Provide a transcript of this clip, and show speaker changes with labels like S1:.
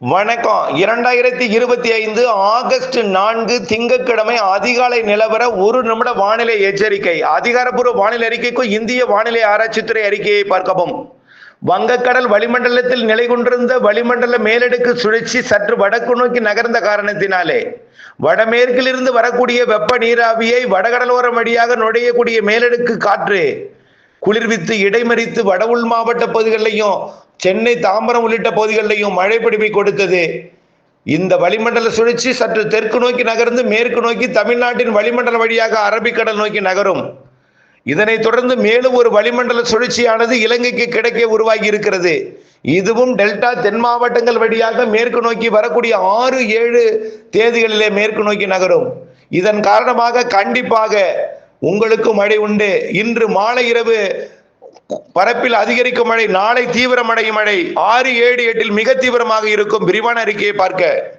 S1: வணக்கம். இரண்டாயிரத்தி இருபத்தி ஐந்து ஆகஸ்ட் நான்கு திங்கட்கிழமை அதிகாலை நிலவர ஒரு நிமிட வானிலை எச்சரிக்கை. அதிகாரப்பூர்வ வானிலை அறிக்கைக்கும் இந்திய வானிலை ஆராய்ச்சித்துறை அறிக்கையை பார்க்கவும். வங்கக்கடல் வளிமண்டலத்தில் நிலை கொண்டிருந்த வளிமண்டல மேலடுக்கு சுழற்சி சற்று வடக்கு நோக்கி நகர்ந்த காரணத்தினாலே. வடமேற்கிலிருந்து வரக்கூடிய வெப்ப நீராவியை வடகடலோரம் வழியாக நுழையக்கூடிய மேலடுக்கு காற்று குளிர்வித்து இடைமறித்து வட உள் மாவட்ட பகுதிகளிலையும் சென்னை தாம்பரம் உள்ளிட்ட பகுதிகளிலையும் மழை பிடிப்பை கொடுத்தது. இந்த வளிமண்டல சுழற்சி சற்று தெற்கு நோக்கி நகர்ந்து மேற்கு நோக்கி தமிழ்நாட்டின் வளிமண்டல வழியாக அரபிக்கடல் நோக்கி நகரும். இதனைத் தொடர்ந்து மேலும் ஒரு வளிமண்டல சுழற்சியானது இலங்கைக்கு கிடைக்க உருவாகி இருக்கிறது. இதுவும் டெல்டா தென் மாவட்டங்கள் வழியாக மேற்கு நோக்கி வரக்கூடிய ஆறு ஏழு தேதிகளிலே மேற்கு நோக்கி நகரும். இதன் காரணமாக கண்டிப்பாக உங்களுக்கு மழை உண்டு. இன்று மாலை இரவு பரப்பில் அதிகரிக்கும் மழை நாளை தீவிரமடையும் மழை. ஆறு ஏழு எட்டில் மிக தீவிரமாக இருக்கும் விரிவான அறிக்கையை பார்க்க.